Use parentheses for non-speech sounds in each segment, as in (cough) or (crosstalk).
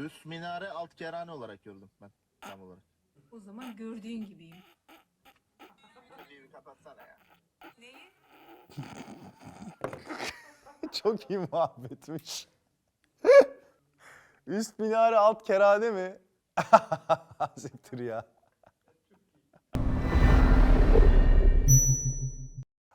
Üst minare alt kerane olarak gördüm ben tam olarak. O zaman gördüğün gibiyim. Kapatsana ya. Neyi? (laughs) Çok iyi muhabbetmiş. (laughs) Üst minare alt kerane mi? (laughs) Siktir ya.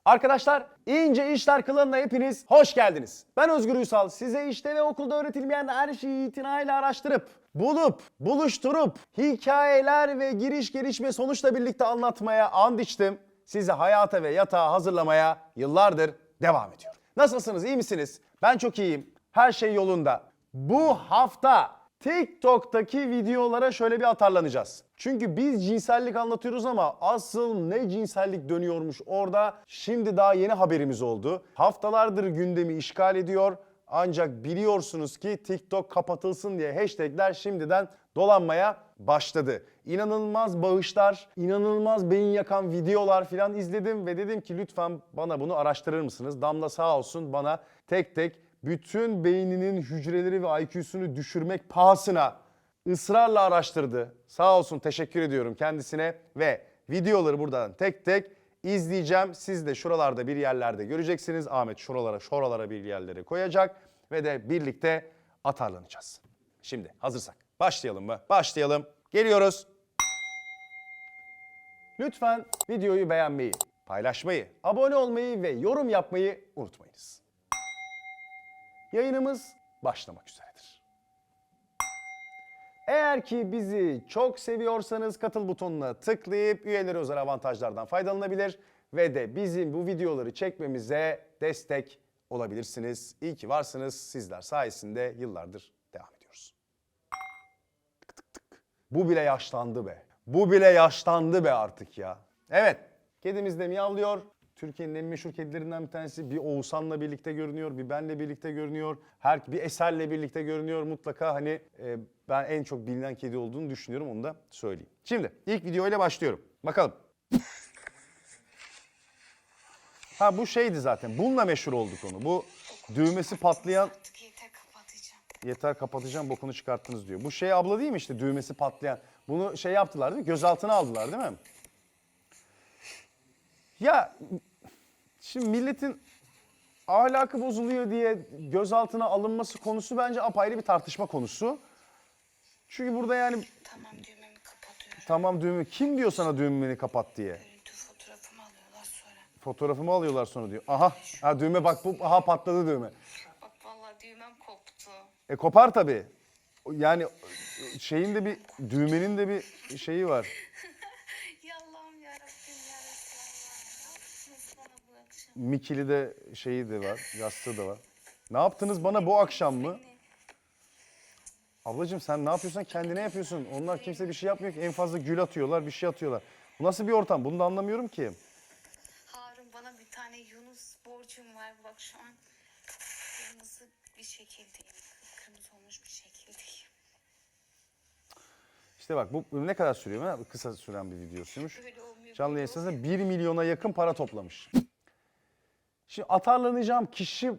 Arkadaşlar ince işler kılığına hepiniz hoş geldiniz. Ben Özgür Ünsal. Size işte ve okulda öğretilmeyen her şeyi itinayla araştırıp, bulup, buluşturup, hikayeler ve giriş gelişme sonuçla birlikte anlatmaya and içtim. Sizi hayata ve yatağa hazırlamaya yıllardır devam ediyorum. Nasılsınız, iyi misiniz? Ben çok iyiyim. Her şey yolunda. Bu hafta TikTok'taki videolara şöyle bir atarlanacağız. Çünkü biz cinsellik anlatıyoruz ama asıl ne cinsellik dönüyormuş orada şimdi daha yeni haberimiz oldu. Haftalardır gündemi işgal ediyor. Ancak biliyorsunuz ki TikTok kapatılsın diye hashtagler şimdiden dolanmaya başladı. İnanılmaz bağışlar, inanılmaz beyin yakan videolar filan izledim ve dedim ki lütfen bana bunu araştırır mısınız? Damla sağ olsun bana tek tek bütün beyninin hücreleri ve IQ'sunu düşürmek pahasına ısrarla araştırdı. Sağ olsun teşekkür ediyorum kendisine ve videoları buradan tek tek izleyeceğim. Siz de şuralarda bir yerlerde göreceksiniz. Ahmet şuralara şuralara bir yerlere koyacak ve de birlikte atarlanacağız. Şimdi hazırsak başlayalım mı? Başlayalım. Geliyoruz. Lütfen videoyu beğenmeyi, paylaşmayı, abone olmayı ve yorum yapmayı unutmayınız. Yayınımız başlamak üzeredir. Eğer ki bizi çok seviyorsanız katıl butonuna tıklayıp üyeleri özel avantajlardan faydalanabilir ve de bizim bu videoları çekmemize destek olabilirsiniz. İyi ki varsınız. Sizler sayesinde yıllardır devam ediyoruz. Tık tık tık. Bu bile yaşlandı be. Bu bile yaşlandı be artık ya. Evet. Kedimiz de miyavlıyor. Türkiye'nin en meşhur kedilerinden bir tanesi. Bir Oğuzhan'la birlikte görünüyor, bir benle birlikte görünüyor. Her bir Eser'le birlikte görünüyor. Mutlaka hani e, ben en çok bilinen kedi olduğunu düşünüyorum onu da söyleyeyim. Şimdi ilk video ile başlıyorum. Bakalım. Ha bu şeydi zaten. Bununla meşhur olduk onu. Bu düğmesi patlayan yeter kapatacağım bokunu çıkarttınız diyor. Bu şey abla değil mi işte düğmesi patlayan. Bunu şey yaptılar değil mi? Gözaltına aldılar değil mi? Ya şimdi milletin ahlakı bozuluyor diye gözaltına alınması konusu bence apayrı bir tartışma konusu. Çünkü burada yani Tamam düğmemi kapatıyorum. tamam düğme kim diyor sana düğmeni kapat diye? Görüntü fotoğrafımı alıyorlar sonra. Fotoğrafımı alıyorlar sonra diyor. Aha ha düğme bak bu aha patladı düğme. Bak vallahi düğmem koptu. E kopar tabii. Yani şeyin de bir düğmenin de bir şeyi var. Ya Allah'ım yarabbim ya Resulallah. Nasıl bana bu akşam? Mikili de şeyi de var, yastığı da var. Ne yaptınız bana bu akşam mı? Ablacığım sen ne yapıyorsan kendine yapıyorsun. Onlar kimse bir şey yapmıyor ki. En fazla gül atıyorlar, bir şey atıyorlar. Bu nasıl bir ortam? Bunu da anlamıyorum ki. Harun bana bir tane Yunus borcum var bak şu an. Kırmızı bir şekildeyim. Kırmızı olmuş bir şekildeyim. İşte bak bu ne kadar sürüyor? Ha, Kısa süren bir videosuymuş. Böyle olmuyor. Canlı yayın sırasında olmuyor. 1 milyona yakın para toplamış. Şimdi atarlanacağım kişi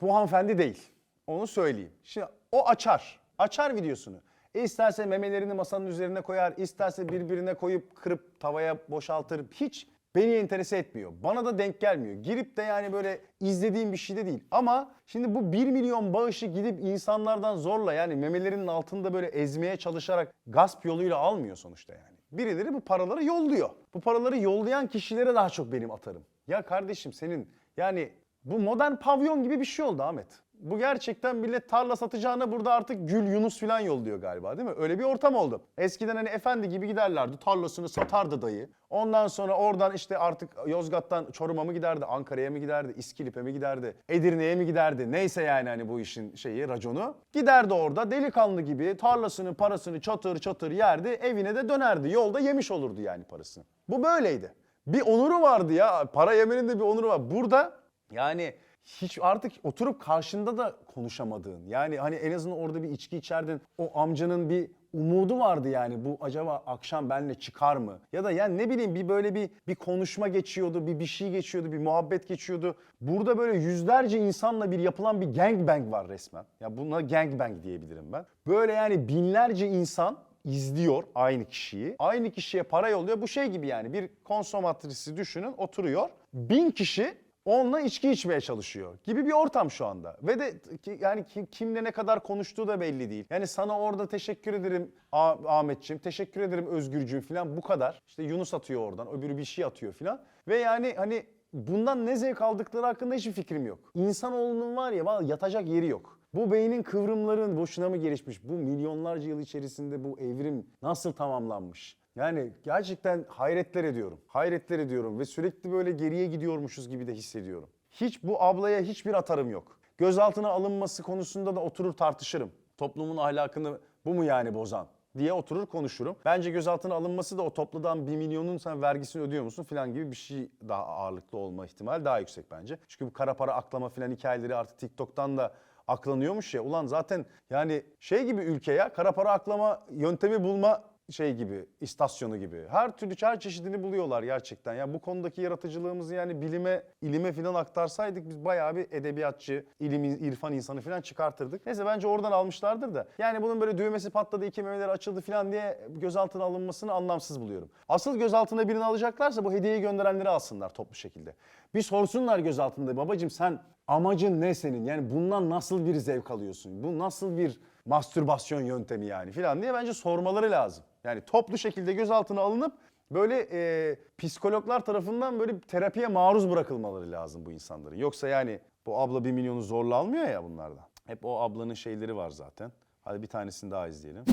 bu hanımefendi değil. Onu söyleyeyim. Şimdi o açar. Açar videosunu. E isterse memelerini masanın üzerine koyar, isterse birbirine koyup kırıp tavaya boşaltır. Hiç beni enterese etmiyor. Bana da denk gelmiyor. Girip de yani böyle izlediğim bir şey de değil. Ama şimdi bu 1 milyon bağışı gidip insanlardan zorla yani memelerinin altında böyle ezmeye çalışarak gasp yoluyla almıyor sonuçta yani. Birileri bu paraları yolluyor. Bu paraları yollayan kişilere daha çok benim atarım. Ya kardeşim senin yani bu modern pavyon gibi bir şey oldu Ahmet. Bu gerçekten millet tarla satacağına burada artık Gül Yunus falan yolluyor galiba değil mi? Öyle bir ortam oldu. Eskiden hani efendi gibi giderlerdi. Tarlasını satardı dayı. Ondan sonra oradan işte artık Yozgat'tan Çorum'a mı giderdi, Ankara'ya mı giderdi, İskilip'e mi giderdi, Edirne'ye mi giderdi? Neyse yani hani bu işin şeyi, raconu. Giderdi orada delikanlı gibi tarlasını, parasını çatır çatır yerdi. Evine de dönerdi. Yolda yemiş olurdu yani parasını. Bu böyleydi. Bir onuru vardı ya. Para yemenin de bir onuru var. Burada yani hiç artık oturup karşında da konuşamadığın. Yani hani en azından orada bir içki içerdin. O amcanın bir umudu vardı yani bu acaba akşam benle çıkar mı? Ya da yani ne bileyim bir böyle bir bir konuşma geçiyordu, bir bir şey geçiyordu, bir muhabbet geçiyordu. Burada böyle yüzlerce insanla bir yapılan bir gangbang var resmen. Ya buna gangbang diyebilirim ben. Böyle yani binlerce insan izliyor aynı kişiyi. Aynı kişiye para yolluyor. Bu şey gibi yani bir konsomatrisi düşünün oturuyor. Bin kişi onunla içki içmeye çalışıyor gibi bir ortam şu anda. Ve de yani kim, kimle ne kadar konuştuğu da belli değil. Yani sana orada teşekkür ederim Ah- Ahmetçim, teşekkür ederim Özgürcüğüm falan bu kadar. İşte Yunus atıyor oradan, öbürü bir şey atıyor falan. Ve yani hani bundan ne zevk aldıkları hakkında hiçbir fikrim yok. İnsanoğlunun var ya yatacak yeri yok. Bu beynin kıvrımların boşuna mı gelişmiş? Bu milyonlarca yıl içerisinde bu evrim nasıl tamamlanmış? Yani gerçekten hayretler ediyorum. Hayretler ediyorum ve sürekli böyle geriye gidiyormuşuz gibi de hissediyorum. Hiç bu ablaya hiçbir atarım yok. Gözaltına alınması konusunda da oturur tartışırım. Toplumun ahlakını bu mu yani bozan? diye oturur konuşurum. Bence gözaltına alınması da o topladan 1 milyonun sen vergisini ödüyor musun falan gibi bir şey daha ağırlıklı olma ihtimali daha yüksek bence. Çünkü bu kara para aklama falan hikayeleri artık TikTok'tan da aklanıyormuş ya. Ulan zaten yani şey gibi ülke ya kara para aklama yöntemi bulma şey gibi, istasyonu gibi. Her türlü her çeşidini buluyorlar gerçekten. Ya bu konudaki yaratıcılığımızı yani bilime, ilime falan aktarsaydık biz bayağı bir edebiyatçı, ilim, irfan insanı falan çıkartırdık. Neyse bence oradan almışlardır da. Yani bunun böyle düğmesi patladı, iki memeleri açıldı falan diye gözaltına alınmasını anlamsız buluyorum. Asıl gözaltına birini alacaklarsa bu hediyeyi gönderenleri alsınlar toplu şekilde. Bir sorsunlar gözaltında babacım sen amacın ne senin? Yani bundan nasıl bir zevk alıyorsun? Bu nasıl bir mastürbasyon yöntemi yani filan diye bence sormaları lazım. Yani toplu şekilde gözaltına alınıp böyle e, psikologlar tarafından böyle terapiye maruz bırakılmaları lazım bu insanların. Yoksa yani bu abla bir milyonu zorla almıyor ya bunlardan. Hep o ablanın şeyleri var zaten. Hadi bir tanesini daha izleyelim.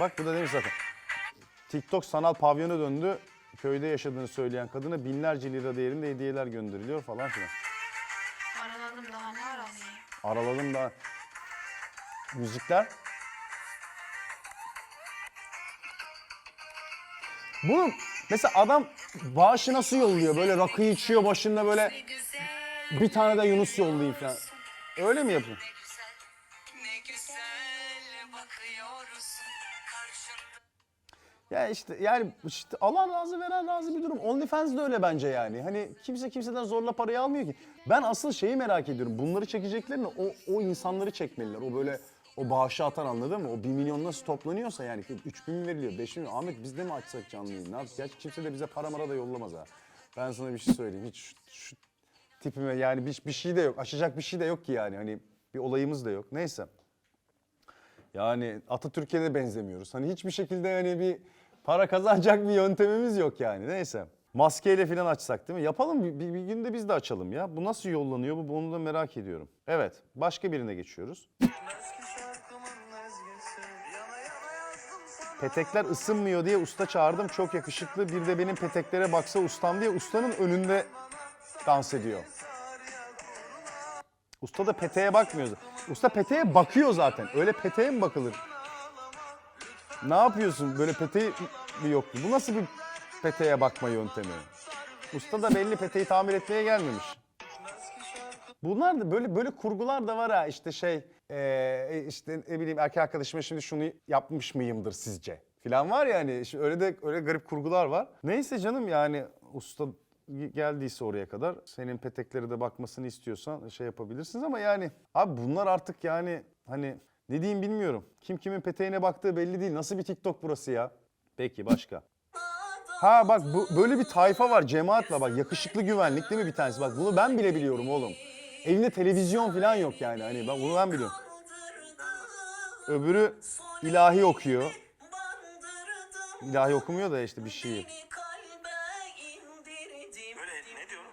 Bak bu da demiş zaten. TikTok sanal pavyona döndü. Köyde yaşadığını söyleyen kadına binlerce lira değerinde hediyeler gönderiliyor falan filan. Araladım daha ne aralayayım? Araladım da müzikler. Bunu mesela adam bağışı nasıl yolluyor? Böyle rakı içiyor başında böyle bir tane de Yunus yollayayım falan. Öyle mi yapıyor? Ya işte yani işte alan razı veren razı bir durum. OnlyFans de öyle bence yani. Hani kimse kimseden zorla parayı almıyor ki. Ben asıl şeyi merak ediyorum. Bunları çekeceklerini o, o insanları çekmeliler. O böyle o bağışı atan anladın mı? O 1 milyon nasıl toplanıyorsa yani 3 bin mi veriliyor 5 bin mi? Ahmet biz de mi açsak canlı yayın? Ne yapacağız? Gerçi kimse de bize para mara da yollamaz ha. Ben sana bir şey söyleyeyim. Hiç şu, şu tipime yani bir, bir şey de yok. Aşacak bir şey de yok ki yani. Hani bir olayımız da yok. Neyse. Yani Atatürk'e de benzemiyoruz. Hani hiçbir şekilde hani bir para kazanacak bir yöntemimiz yok yani. Neyse. Maskeyle falan açsak değil mi? Yapalım bir, bir, bir günde biz de açalım ya. Bu nasıl yollanıyor bu? Bunu da merak ediyorum. Evet. Başka birine geçiyoruz. (laughs) Petekler ısınmıyor diye usta çağırdım. Çok yakışıklı. Bir de benim peteklere baksa ustam diye ustanın önünde dans ediyor. Usta da peteğe bakmıyor. Usta peteğe bakıyor zaten. Öyle peteğe mi bakılır? Ne yapıyorsun? Böyle peteği mi yoktu? Bu nasıl bir peteğe bakma yöntemi? Usta da belli peteği tamir etmeye gelmemiş. Bunlar da böyle böyle kurgular da var ha işte şey eee, işte ne bileyim erkek arkadaşıma şimdi şunu yapmış mıyımdır sizce filan var ya hani işte öyle de öyle garip kurgular var. Neyse canım yani usta geldiyse oraya kadar senin petekleri de bakmasını istiyorsan şey yapabilirsiniz ama yani abi bunlar artık yani hani ne diyeyim bilmiyorum. Kim kimin peteğine baktığı belli değil. Nasıl bir TikTok burası ya? Peki başka. Ha bak bu böyle bir tayfa var cemaat var bak yakışıklı güvenlik değil mi bir tanesi bak bunu ben bile biliyorum oğlum. Evinde televizyon falan yok yani hani ben bunu ben biliyorum. Öbürü ilahi okuyor. İlahi okumuyor da işte bir şey. Böyle ne diyorum?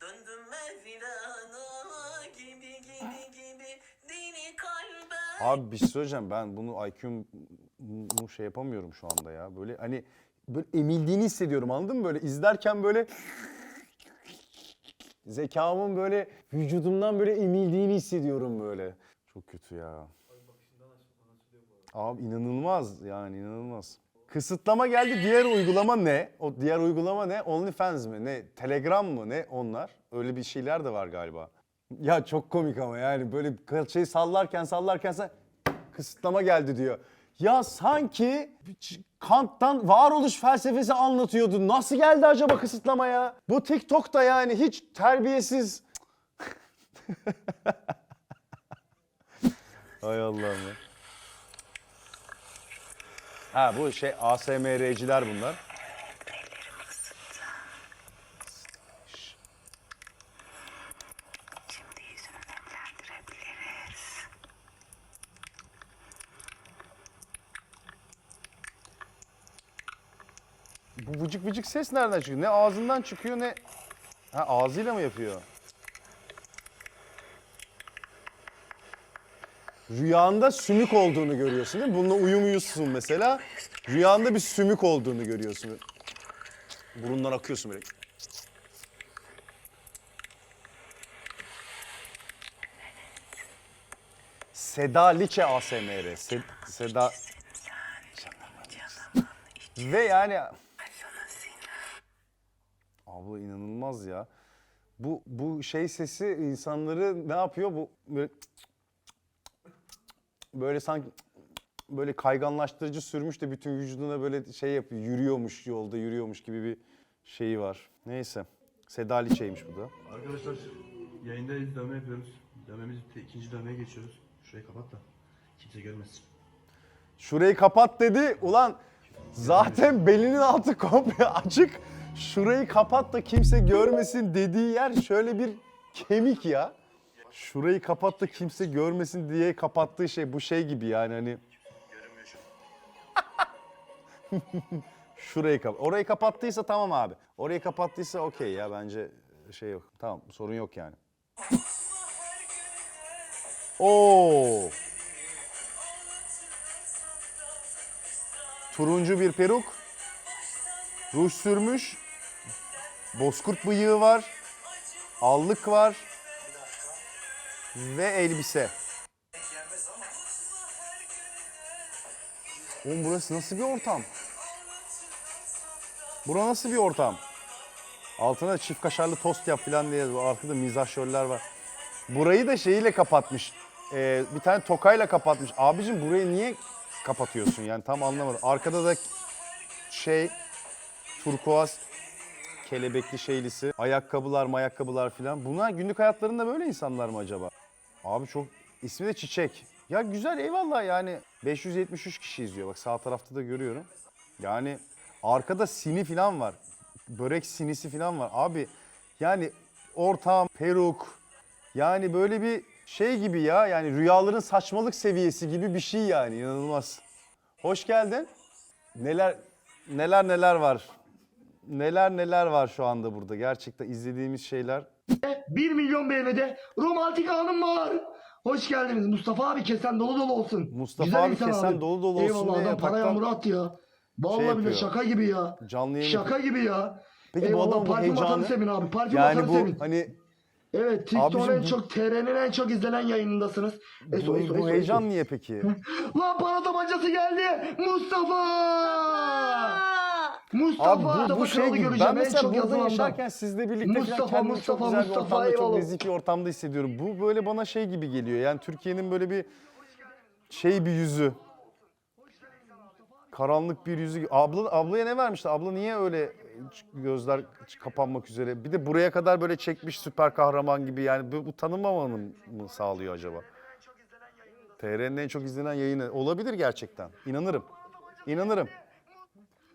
Döndüm Mevlana gibi gibi gibi dini kalbe Abi bir şey söyleyeceğim ben bunu IQ'mu şey yapamıyorum şu anda ya. Böyle hani böyle emildiğini hissediyorum anladın mı? Böyle izlerken böyle zekamın böyle vücudumdan böyle emildiğini hissediyorum böyle. Çok kötü ya. Abi inanılmaz yani inanılmaz. Kısıtlama geldi. Diğer uygulama ne? O diğer uygulama ne? OnlyFans mi? Ne? Telegram mı? Ne onlar? Öyle bir şeyler de var galiba. Ya çok komik ama yani böyle şey sallarken sallarken sen kısıtlama geldi diyor. Ya sanki Kant'tan varoluş felsefesi anlatıyordu. Nasıl geldi acaba kısıtlama ya? Bu TikTok'ta yani hiç terbiyesiz. (laughs) Hay Allah'ım ya. Ha bu şey ASMR'ciler bunlar. Bu vıcık vıcık ses nereden çıkıyor? Ne ağzından çıkıyor ne... Ha ağzıyla mı yapıyor? Rüyanda sümük olduğunu görüyorsun değil mi? Bununla uyum uyusun mesela. Rüyanda bir sümük olduğunu görüyorsun. Burundan akıyorsun böyle. Seda Liçe ASMR. Se- Seda... Ve yani... Abla inanılmaz ya. Bu bu şey sesi insanları ne yapıyor? Bu böyle böyle sanki böyle kayganlaştırıcı sürmüş de bütün vücuduna böyle şey yapıyor. Yürüyormuş yolda yürüyormuş gibi bir şeyi var. Neyse. Seda Liçe'ymiş bu da. Arkadaşlar yayındayız dövme yapıyoruz. Dövmemiz bitti. ikinci dövmeye geçiyoruz. Şurayı kapat da kimse görmesin. Şurayı kapat dedi. Ulan zaten belinin altı komple açık. Şurayı kapat da kimse görmesin dediği yer şöyle bir kemik ya. Şurayı kapat da kimse görmesin diye kapattığı şey bu şey gibi yani hani. (laughs) Şurayı kapat. Orayı kapattıysa tamam abi. Orayı kapattıysa okey ya bence şey yok. Tamam sorun yok yani. (laughs) Oo. Turuncu bir peruk. Ruj sürmüş. Bozkurt bıyığı var. Allık var. Ve elbise. Oğlum burası nasıl bir ortam? Bura nasıl bir ortam? Altına çift kaşarlı tost yap falan diye arkada mizahşörler var. Burayı da şeyiyle kapatmış. Ee, bir tane tokayla kapatmış. Abicim burayı niye kapatıyorsun yani tam anlamadım. Arkada da şey turkuaz kelebekli şeylisi, ayakkabılar, ayakkabılar falan. Bunlar günlük hayatlarında böyle insanlar mı acaba? Abi çok ismi de Çiçek. Ya güzel eyvallah yani 573 kişi izliyor bak sağ tarafta da görüyorum. Yani arkada sini falan var. Börek sinisi falan var. Abi yani ortam, peruk yani böyle bir şey gibi ya yani rüyaların saçmalık seviyesi gibi bir şey yani inanılmaz. Hoş geldin. Neler neler neler var. Neler neler var şu anda burada. Gerçekten izlediğimiz şeyler 1 milyon beğenide romantik anım var. Hoş geldiniz Mustafa abi kesen dolu dolu olsun. Mustafa abi kesen dolu dolu olsun Eyvallah diye adam para yataktan yağmuru attı ya. Vallahi şey bile yapıyor. şaka gibi ya. canlı yayın Şaka gibi ya. Peki bu Eyvallah, adamın bu parfüm atanı heyecanı sevin abi. Parfüm yani atanı bu sevin. hani Evet TikTok'un Abicim en bu- çok TR'nin en çok izlenen yayınındasınız. Eso, bu, eso, bu eso, heyecan eso. niye peki? (laughs) Lan para tabancası geldi. Mustafa! Mustafa! Abi bu, bu Mustafa şey gibi. göreceğim Ben en mesela çok burada yaşarken sizle birlikte falan Mustafa, kendimi Mustafa, çok güzel bir Mustafa, ortamda, çok eyvallah. nezih bir ortamda hissediyorum. Bu böyle bana şey gibi geliyor. Yani Türkiye'nin böyle bir şey bir yüzü. Karanlık bir yüzü. Abla, ablaya ne vermişti? Abla niye öyle gözler kapanmak üzere? Bir de buraya kadar böyle çekmiş süper kahraman gibi. Yani bu, bu tanınmamanı mı sağlıyor acaba? TR'nin en çok izlenen yayını. Olabilir gerçekten. İnanırım. İnanırım.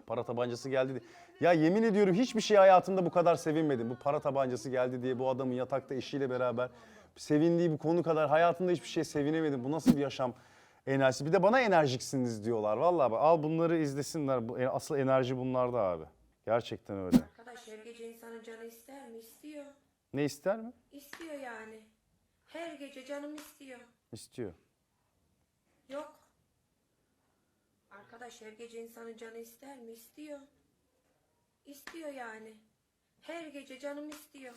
Para tabancası geldi diye. Ya yemin ediyorum hiçbir şey hayatımda bu kadar sevinmedim. Bu para tabancası geldi diye bu adamın yatakta eşiyle beraber sevindiği bir konu kadar hayatımda hiçbir şey sevinemedim. Bu nasıl bir yaşam enerjisi? Bir de bana enerjiksiniz diyorlar. Vallahi al bunları izlesinler. E, asıl enerji bunlarda abi. Gerçekten öyle. Arkadaş her gece insanın canı ister mi? İstiyor. Ne ister mi? İstiyor yani. Her gece canım istiyor. İstiyor. Yok. Arkadaş her gece insanın canı ister mi? İstiyor. İstiyor yani. Her gece canım istiyor.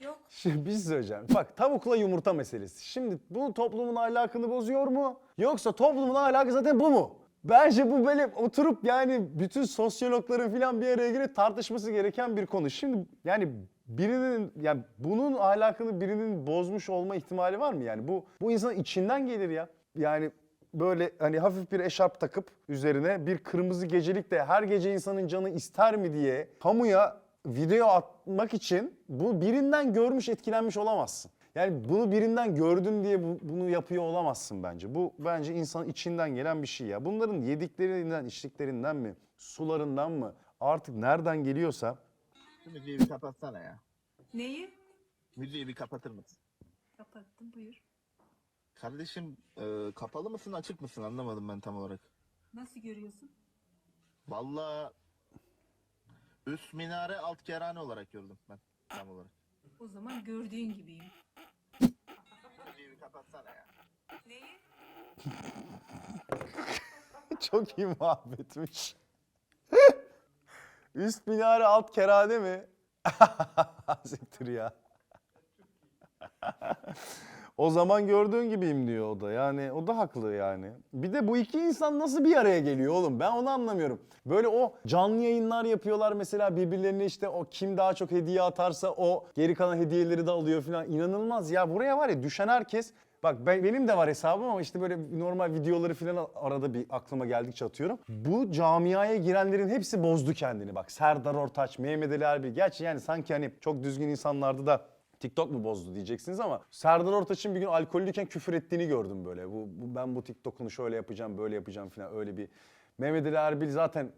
Yok. (laughs) Şimdi bir şey söyleyeceğim. Bak tavukla yumurta meselesi. Şimdi bu toplumun ahlakını bozuyor mu? Yoksa toplumun ahlakı zaten bu mu? Bence bu böyle oturup yani bütün sosyologların falan bir araya gelip tartışması gereken bir konu. Şimdi yani birinin yani bunun ahlakını birinin bozmuş olma ihtimali var mı yani? Bu bu insanın içinden gelir ya. Yani böyle hani hafif bir eşarp takıp üzerine bir kırmızı gecelik de her gece insanın canı ister mi diye kamuya video atmak için bu birinden görmüş etkilenmiş olamazsın. Yani bunu birinden gördüm diye bu- bunu yapıyor olamazsın bence. Bu bence insanın içinden gelen bir şey ya. Bunların yediklerinden, içtiklerinden mi, sularından mı artık nereden geliyorsa Şu müziği bir kapatsana ya. Neyi? Müziği bir kapatır mısın? Kapattım buyur. Kardeşim e, kapalı mısın açık mısın anlamadım ben tam olarak. Nasıl görüyorsun? Vallahi üst minare alt kerane olarak gördüm ben tam olarak. O zaman gördüğün gibiyim. Müziği kapatsana ya. Neyi? (laughs) çok iyi muhabbetmiş. (laughs) Üst minare alt kerane mi? (laughs) Siktir ya. O zaman gördüğün gibiyim diyor o da. Yani o da haklı yani. Bir de bu iki insan nasıl bir araya geliyor oğlum? Ben onu anlamıyorum. Böyle o canlı yayınlar yapıyorlar mesela birbirlerine işte o kim daha çok hediye atarsa o geri kalan hediyeleri de alıyor falan. İnanılmaz ya. Buraya var ya düşen herkes Bak ben, benim de var hesabım ama işte böyle normal videoları falan arada bir aklıma geldikçe atıyorum. Bu camiaya girenlerin hepsi bozdu kendini bak. Serdar Ortaç, Mehmet Ali Erbil. Gerçi yani sanki hani çok düzgün insanlardı da TikTok mu bozdu diyeceksiniz ama Serdar Ortaç'ın bir gün alkollüyken küfür ettiğini gördüm böyle. Bu, bu ben bu TikTok'unu şöyle yapacağım, böyle yapacağım falan öyle bir Mehmet Ali Erbil zaten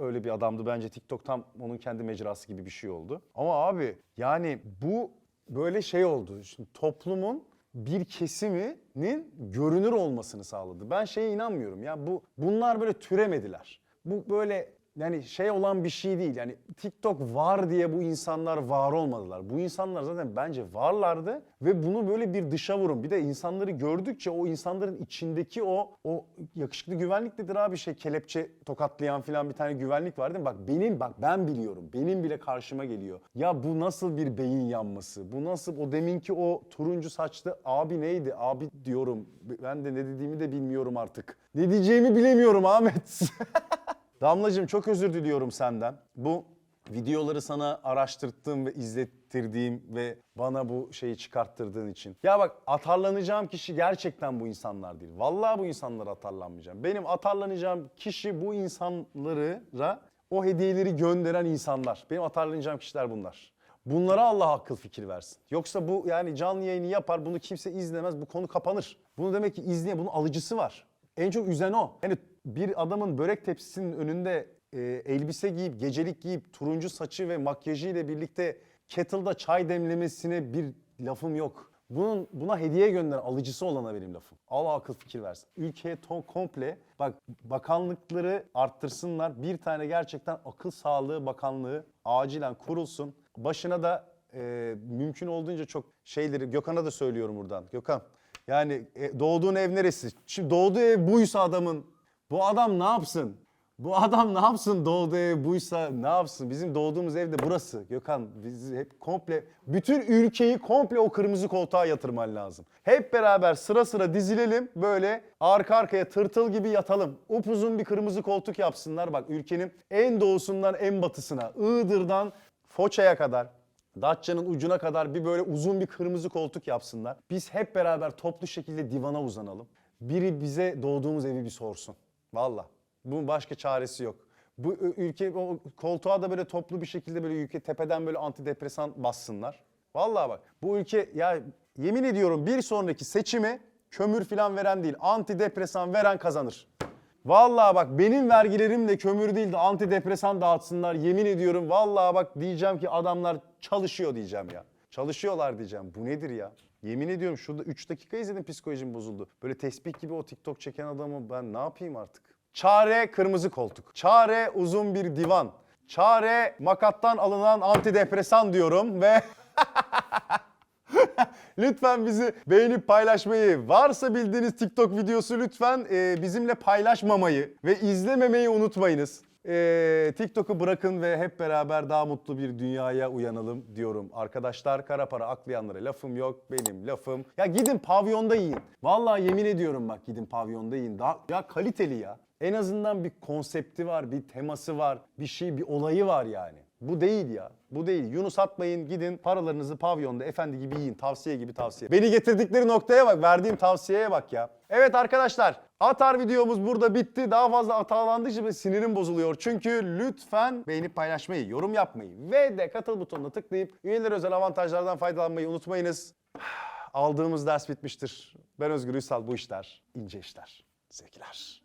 öyle bir adamdı. Bence TikTok tam onun kendi mecrası gibi bir şey oldu. Ama abi yani bu böyle şey oldu. Şimdi toplumun bir kesiminin görünür olmasını sağladı. Ben şeye inanmıyorum ya bu bunlar böyle türemediler. Bu böyle yani şey olan bir şey değil. Yani TikTok var diye bu insanlar var olmadılar. Bu insanlar zaten bence varlardı ve bunu böyle bir dışa vurun. Bir de insanları gördükçe o insanların içindeki o o yakışıklı güvenlik nedir abi şey kelepçe tokatlayan falan bir tane güvenlik var değil mi? Bak benim bak ben biliyorum. Benim bile karşıma geliyor. Ya bu nasıl bir beyin yanması? Bu nasıl o deminki o turuncu saçlı abi neydi? Abi diyorum. Ben de ne dediğimi de bilmiyorum artık. Ne diyeceğimi bilemiyorum Ahmet. (laughs) Damlacığım çok özür diliyorum senden. Bu videoları sana araştırttığım ve izlettirdiğim ve bana bu şeyi çıkarttırdığın için. Ya bak atarlanacağım kişi gerçekten bu insanlar değil. Vallahi bu insanlara atarlanmayacağım. Benim atarlanacağım kişi bu insanlara o hediyeleri gönderen insanlar. Benim atarlanacağım kişiler bunlar. Bunlara Allah akıl fikir versin. Yoksa bu yani canlı yayını yapar bunu kimse izlemez bu konu kapanır. Bunu demek ki izleyen bunun alıcısı var. En çok üzen o. Yani bir adamın börek tepsisinin önünde e, elbise giyip, gecelik giyip, turuncu saçı ve makyajı ile birlikte kettle'da çay demlemesine bir lafım yok. Bunun buna hediye gönderen alıcısı olana benim lafım. Allah akıl fikir versin. Ülkeye to komple bak bakanlıkları arttırsınlar. Bir tane gerçekten akıl sağlığı bakanlığı acilen kurulsun. Başına da e, mümkün olduğunca çok şeyleri Gökhan'a da söylüyorum buradan. Gökhan yani e, doğduğun ev neresi? Şimdi doğduğu ev buysa adamın bu adam ne yapsın? Bu adam ne yapsın doğduğu ev buysa ne yapsın? Bizim doğduğumuz ev de burası Gökhan. Biz hep komple bütün ülkeyi komple o kırmızı koltuğa yatırman lazım. Hep beraber sıra sıra dizilelim böyle arka arkaya tırtıl gibi yatalım. Upuzun bir kırmızı koltuk yapsınlar. Bak ülkenin en doğusundan en batısına Iğdır'dan Foça'ya kadar Datça'nın ucuna kadar bir böyle uzun bir kırmızı koltuk yapsınlar. Biz hep beraber toplu şekilde divana uzanalım. Biri bize doğduğumuz evi bir sorsun. Valla. Bunun başka çaresi yok. Bu ülke o koltuğa da böyle toplu bir şekilde böyle ülke tepeden böyle antidepresan bassınlar. Vallahi bak bu ülke ya yemin ediyorum bir sonraki seçimi kömür filan veren değil antidepresan veren kazanır. Vallahi bak benim vergilerimle kömür değil de antidepresan dağıtsınlar. Yemin ediyorum vallahi bak diyeceğim ki adamlar çalışıyor diyeceğim ya. Çalışıyorlar diyeceğim. Bu nedir ya? Yemin ediyorum şurada 3 dakika izledim psikolojim bozuldu. Böyle tesbih gibi o TikTok çeken adamı ben ne yapayım artık? Çare kırmızı koltuk. Çare uzun bir divan. Çare makattan alınan antidepresan diyorum ve (laughs) lütfen bizi beğenip paylaşmayı, varsa bildiğiniz TikTok videosu lütfen e, bizimle paylaşmamayı ve izlememeyi unutmayınız. E, TikTok'u bırakın ve hep beraber daha mutlu bir dünyaya uyanalım diyorum. Arkadaşlar kara para aklayanlara lafım yok, benim lafım. Ya gidin pavyonda yiyin. Vallahi yemin ediyorum bak gidin pavyonda yiyin. Daha, ya kaliteli ya. En azından bir konsepti var, bir teması var, bir şey, bir olayı var yani. Bu değil ya. Bu değil. Yunus atmayın gidin paralarınızı pavyonda efendi gibi yiyin. Tavsiye gibi tavsiye. Beni getirdikleri noktaya bak. Verdiğim tavsiyeye bak ya. Evet arkadaşlar. Atar videomuz burada bitti. Daha fazla hatalandıkça sinirim bozuluyor. Çünkü lütfen beğenip paylaşmayı, yorum yapmayı ve de katıl butonuna tıklayıp üyeler özel avantajlardan faydalanmayı unutmayınız. (sighs) Aldığımız ders bitmiştir. Ben Özgür Ünsal bu işler, ince işler. Sevgiler.